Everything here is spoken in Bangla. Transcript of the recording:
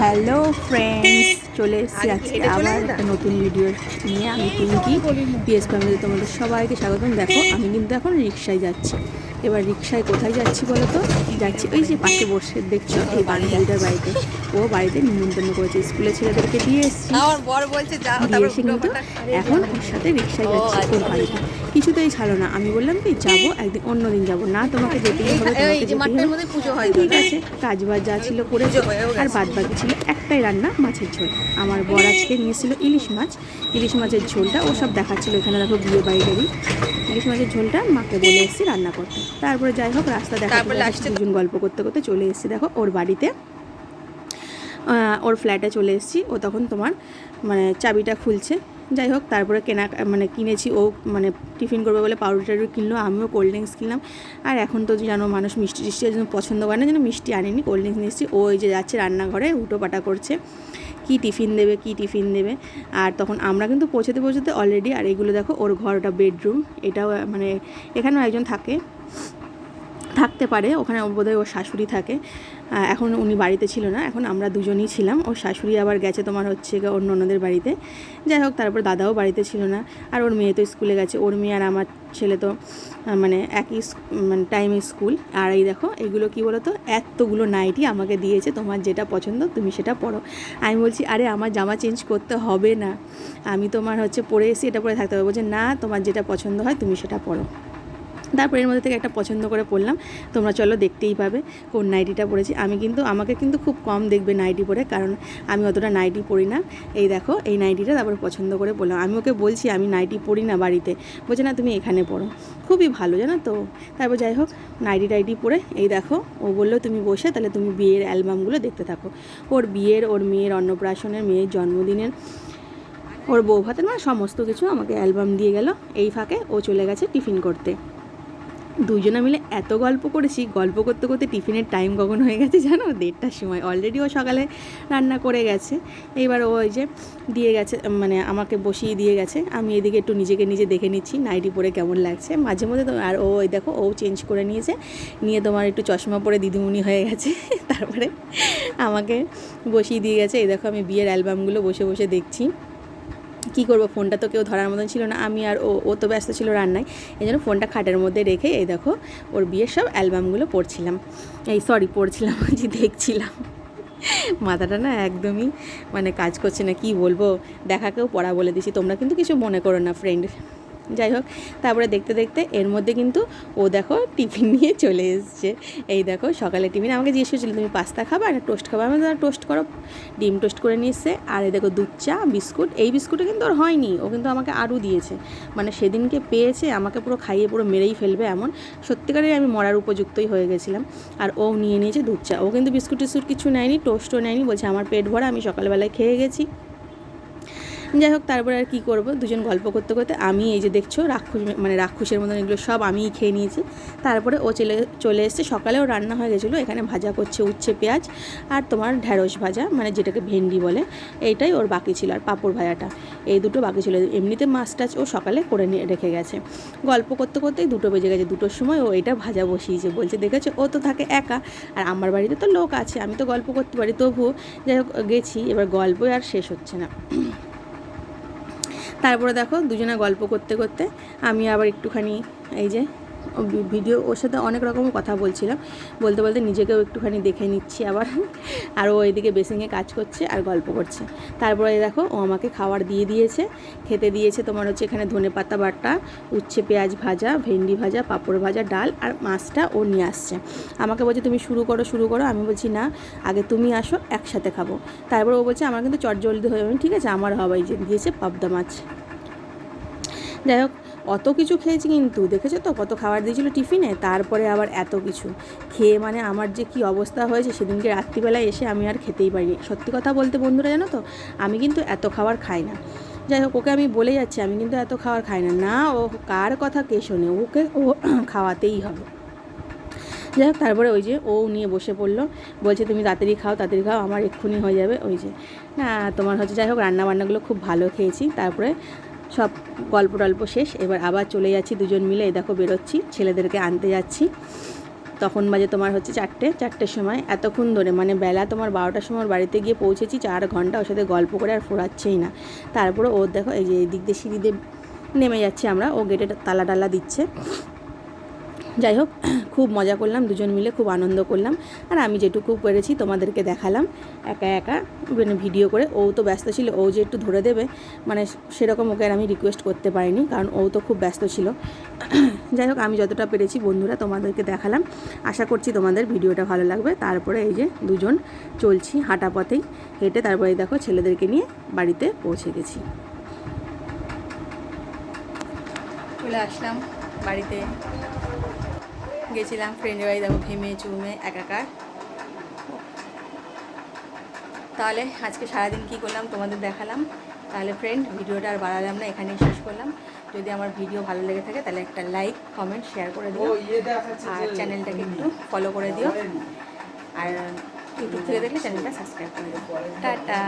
হ্যালো ফ্রেন্ডস চলে এসেছি আজকে আবার একটা নতুন ভিডিও নিয়ে আমি পিঙ্কি পিএস ফ্যামিলি তোমাদের সবাইকে স্বাগতম। দেখো আমি কিন্তু এখন রিক্সায় যাচ্ছি। এবার রিক্সায় কোথায় যাচ্ছি বলো তো? যাচ্ছি ওই যে পাশে বসে দেখছ? এই বান্ধবীটার বাড়িতে। ও বাড়িতে নিমন্ত্রণ করেছে। স্কুলের ছেলেদেরকে দিয়ে এসেছি। দিয়ে এসে কিন্তু এখন ওর সাথে রিক্সায় যাচ্ছি ওর বাড়িতে। কিছুতেই ছাড়ো না। আমি বললাম কি যাব একদিন অন্য দিন যাব। না তোমাকে যেতেই হবে তোমাকে যে যেতেই হবে। ঠিক আছে কাজ বাজ যা ছিল করে আর। বাদ বাকি ছিল একটাই রান্না মাছের ঝোল। আমার বর আজকে নিয়েছিল ইলিশ মাছ। ইলিশ মাছের ঝোলটা ও সব দেখাচ্ছিল এখানে দেখো বিয়ে বাড়িটারই। ইলিশ মাছের ঝোলটা মাকে বলে এসেছি রান্না করতে। তারপরে যাই হোক রাস্তা দেখা দুজন গল্প করতে করতে চলে এসেছি। দেখো ওর বাড়িতে ওর ফ্ল্যাটে চলে এসেছি। ও তখন তোমার মানে চাবিটা খুলছে। যাই হোক, তারপরে কেনা মানে কিনেছি। ও মানে টিফিন করবে বলে পাউরুটি টাউরুটি কিনলো, আমিও কোল্ড ড্রিঙ্কস কিনলাম। আর এখন তো জানো মানুষ মিষ্টি টিষ্টি জন্য পছন্দ করে না, যেন মিষ্টি আনেনি কোল্ড ড্রিঙ্কস নিয়েছি ও ওই যে যাচ্ছে রান্নাঘরে উটো পাটা করছে। কি টিফিন দেবে, কি টিফিন দেবে? আর তখন আমরা কিন্তু পৌঁছাতে পৌঁছাতে অলরেডি আর এগুলো দেখো, ওর ঘরটা বেডরুম এটাও মানে এখানেও একজন থাকে। থাকতে পারে, ওখানে বোধহয় ওর শাশুড়ি থাকে। এখন উনি বাড়িতে ছিল না, এখন আমরা দুজনই ছিলাম। ওর শাশুড়ি আবার গেছে তোমার হচ্ছে অন্য অন্যদের বাড়িতে। যাই হোক, তারপর দাদাও বাড়িতে ছিল না। আর ওর মেয়ে তো স্কুলে গেছে, ওর মেয়ে আর আমার ছেলে তো মানে একই মানে টাইমে স্কুল আর এই দেখো, এগুলো কি বলো তো এতগুলো নাইটি আমাকে দিয়েছে, তোমার যেটা পছন্দ তুমি সেটা পরো। আমি বলছি, আরে, আমার জামা চেঞ্জ করতে হবে না। আমি তোমার হচ্ছে পরে এসে এটা পরে থাকতে হবে। বলছে, না, তোমার যেটা পছন্দ হয় তুমি সেটা পরো। তারপর এর মধ্যে থেকে একটা পছন্দ করে পড়লাম। তোমরা চলো দেখতেই পাবে কোন নাইটিটা পরেছি। আমি কিন্তু, আমাকে কিন্তু খুব কম দেখবে নাইটি পরে, কারণ আমি অতটা নাইটি পরি না। এই দেখো, এই নাইটিটা তারপর পছন্দ করে পড়লাম। আমি ওকে বলছি, আমি নাইটি পরি না বাড়িতে। বলছে, না, তুমি এখানে পড়ো খুবই ভালো, জানো তো? তারপর যাই হোক, নাইটি টাইটি পরে, এই দেখো, ও বলল, তুমি বসে, তাহলে তুমি বিয়ের অ্যালবামগুলো দেখতে থাকো। ওর বিয়ের, ওর মেয়ের অন্নপ্রাশনের, মেয়ের জন্মদিনের, ওর বউ ভাতের মানে সমস্ত কিছু আমাকে অ্যালবাম দিয়ে গেল। এই ফাঁকে ও চলে গেছে টিফিন করতে। দুজনে মিলে এত গল্প করেছি, গল্প করতে করতে টিফিনের টাইম কখন হয়ে গেছে জানো? দেড়টার সময়। অলরেডি ও সকালে রান্না করে গেছে। এইবার ও ওই যে দিয়ে গেছে মানে আমাকে বসিয়ে দিয়ে গেছে। আমি এদিকে একটু নিজেকে নিজে দেখে নিচ্ছি নাইটি পরে কেমন লাগছে। মাঝে মধ্যে তো, আর ও ওই দেখো, ও চেঞ্জ করে নিয়েছে। নিয়ে তোমার একটু চশমা পরে দিদিমণি হয়ে গেছে। তারপরে আমাকে বসিয়ে দিয়ে গেছে। এই দেখো আমি বিয়ের অ্যালবামগুলো বসে বসে দেখছি। কী করব? ফোনটা তো কেউ ধরার মতন ছিল না। আমি আর ও ও তো ব্যস্ত ছিল রান্নায়। এই জন্য ফোনটা খাটের মধ্যে রেখে এই দেখো, ওর বিয়ের সব অ্যালবামগুলো পড়ছিলাম। এই সরি, পড়ছিলাম, যে দেখছিলাম। মাথাটা না একদমই মানে কাজ করছে না, কি বলব? দেখাকেও পড়া বলে দিছি। তোমরা কিন্তু কিছু মনে করো না ফ্রেন্ড যাই হোক, তারপরে দেখতে দেখতে এর মধ্যে কিন্তু ও দেখো টিফিন নিয়ে চলে এসছে। এই দেখো, সকালে টিফিন আমাকে জিজ্ঞেস করছিল, তুমি পাস্তা খাবা না টোস্ট খাবা? আমি দাদা টোস্ট করো। ডিম টোস্ট করে নিয়ে এসছে আর এই দেখো, দুধ চা, বিস্কুট, এই বিস্কুটে কিন্তু ওর হয়নি। ও কিন্তু আমাকে আরও দিয়েছে। মানে সেদিনকে পেয়েছে, আমাকে পুরো খাইয়ে পুরো মেরেই ফেলবে এমন। সত্যিকারের আমি মরার উপযুক্তই হয়ে গেছিলাম। আর ও নিয়ে নিয়েছে দুধ চা। ও কিন্তু বিস্কুট টিস্কুট কিছু নেয়নি, টোস্টও নেয়নি। বলছে, আমার পেট ভরা, আমি সকালবেলায় খেয়ে গেছি। যাই হোক, তারপরে আর কী করব? দুজন গল্প করতে করতে আমি এই যে দেখছ, রাক্ষস মানে রাক্ষসের মতন এগুলো সব আমিই খেয়ে নিয়েছি। তারপরে ও চলে চলে এসছে। সকালেও রান্না হয়ে গেছিল। এখানে ভাজা করছে উচ্ছে, পেঁয়াজ আর তোমার ঢ্যাঁড়স ভাজা মানে যেটাকে ভেন্ডি বলে। এইটাই ওর বাকি ছিল, আর পাঁপড় ভাজাটা। এই দুটো বাকি ছিল। এমনিতে মাছ টাছ ও সকালে করে নিয়ে রেখে গেছে। গল্প করতে করতেই দুটো বেজে গেছে, দুটোর সময় ও এটা ভাজা বসিয়েছে। বলছে, দেখেছ? ও তো থাকে একা, আর আমার বাড়িতে তো লোক আছে। আমি তো গল্প করতে পারি, তবুও যাই হোক, গেছি। এবার গল্প আর শেষ হচ্ছে না। তারপরে দেখো দুজনে গল্প করতে করতে আমি আবার একটুখানি এই যে ভিডিও, ওর সাথে অনেক রকম কথা বলছিলাম। বলতে বলতে নিজেকেও একটুখানি দেখে নিচ্ছি আবার। আর ও এদিকে বেসিংয়ে কাজ করছে আর গল্প করছে। তারপরে দেখো, ও আমাকে খাবার দিয়ে দিয়েছে। খেতে দিয়েছে তোমার হচ্ছে এখানে ধনে পাতা বাটা, উচ্ছে পেঁয়াজ ভাজা, ভেন্ডি ভাজা, পাঁপড় ভাজা, ডাল আর মাছটা ও নিয়ে আসছে। আমাকে বলছে, তুমি শুরু করো শুরু করো। আমি বলছি, না, আগে তুমি আসো, একসাথে খাব। তারপর ও বলছে, আমার কিন্তু চটজলদি হয়ে যাবে। ঠিক আছে, আমার হবাই যে দিয়েছে পাবদা মাছ। যাই হোক অত কিছু খেয়েছি কিন্তু, দেখেছ তো? কত খাবার দিয়েছিল টিফিনে, তারপরে আবার এত কিছু। খেয়ে মানে আমার যে কি অবস্থা হয়েছে, সেদিনকে রাত্রিবেলায় এসে আমি আর খেতেই পারিনি। সত্যি কথা বলতে বন্ধুরা, জানো তো? আমি কিন্তু এত খাবার খাই না। যাই হোক, ওকে আমি বলে যাচ্ছি, আমি কিন্তু এত খাবার খাই না। না, ও কার কথা কে শোনে? ওকে ও খাওয়াতেই হবে। যাই হোক, তারপরে ওই যে ও নিয়ে বসে পড়ল। বলছে, তুমি তাড়াতাড়ি খাও তাড়াতাড়ি খাও, আমার এক্ষুনি হয়ে যাবে। ওই যে, না, তোমার হচ্ছে, যাই হোক, রান্নাবান্নাগুলো খুব ভালো খেয়েছি। তারপরে সব গল্প টল্প শেষ। এবার আবার চলে যাচ্ছি দুজন মিলে। এই দেখো বেরোচ্ছি, ছেলেদেরকে আনতে যাচ্ছি। তখন বাজে তোমার হচ্ছে চারটে, চারটের সময়। এতক্ষণ ধরে মানে বেলা তোমার বারোটার সময় বাড়িতে গিয়ে পৌঁছেছি, চার ঘণ্টা ওর সাথে গল্প করে আর ফোরাচ্ছেই না। তারপরে ওর দেখো, এই যে এই দিক দিয়ে সিঁড়ি দিয়ে নেমে যাচ্ছে আমরা। ও গেটে তালা টালা দিচ্ছে। যাই হোক, খুব মজা করলাম, দুজন মিলে খুব আনন্দ করলাম। আর আমি যেটুকু পেরেছি তোমাদেরকে দেখালাম, একা একা মানে ভিডিও করে। ও তো ব্যস্ত ছিল, ও যে একটু ধরে দেবে মানে সেরকম ওকে আর আমি রিকোয়েস্ট করতে পারিনি, কারণ ও তো খুব ব্যস্ত ছিল। যাই হোক, আমি যতটা পেরেছি বন্ধুরা তোমাদেরকে দেখালাম। আশা করছি তোমাদের ভিডিওটা ভালো লাগবে। তারপরে এই যে দুজন চলছি হাঁটা পথেই হেঁটে তারপরে দেখো ছেলেদেরকে নিয়ে বাড়িতে পৌঁছে গেছি। চলে আসলাম বাড়িতে। গেছিলাম ফ্রেন্ডের বাড়ি দেখো ঘেমে চুমে একাকার। তাহলে আজকে সারাদিন কী করলাম তোমাদের দেখালাম। তাহলে ফ্রেন্ড ভিডিওটা আর বাড়ালাম না এখানেই শেষ করলাম। যদি আমার ভিডিও ভালো লেগে থাকে তাহলে একটা লাইক কমেন্ট শেয়ার করে দিও। আর চ্যানেলটাকে একটু ফলো করে দিও। আর ইউটিউব থেকে দেখলে চ্যানেলটা সাবস্ক্রাইব করে দিও। টাটা।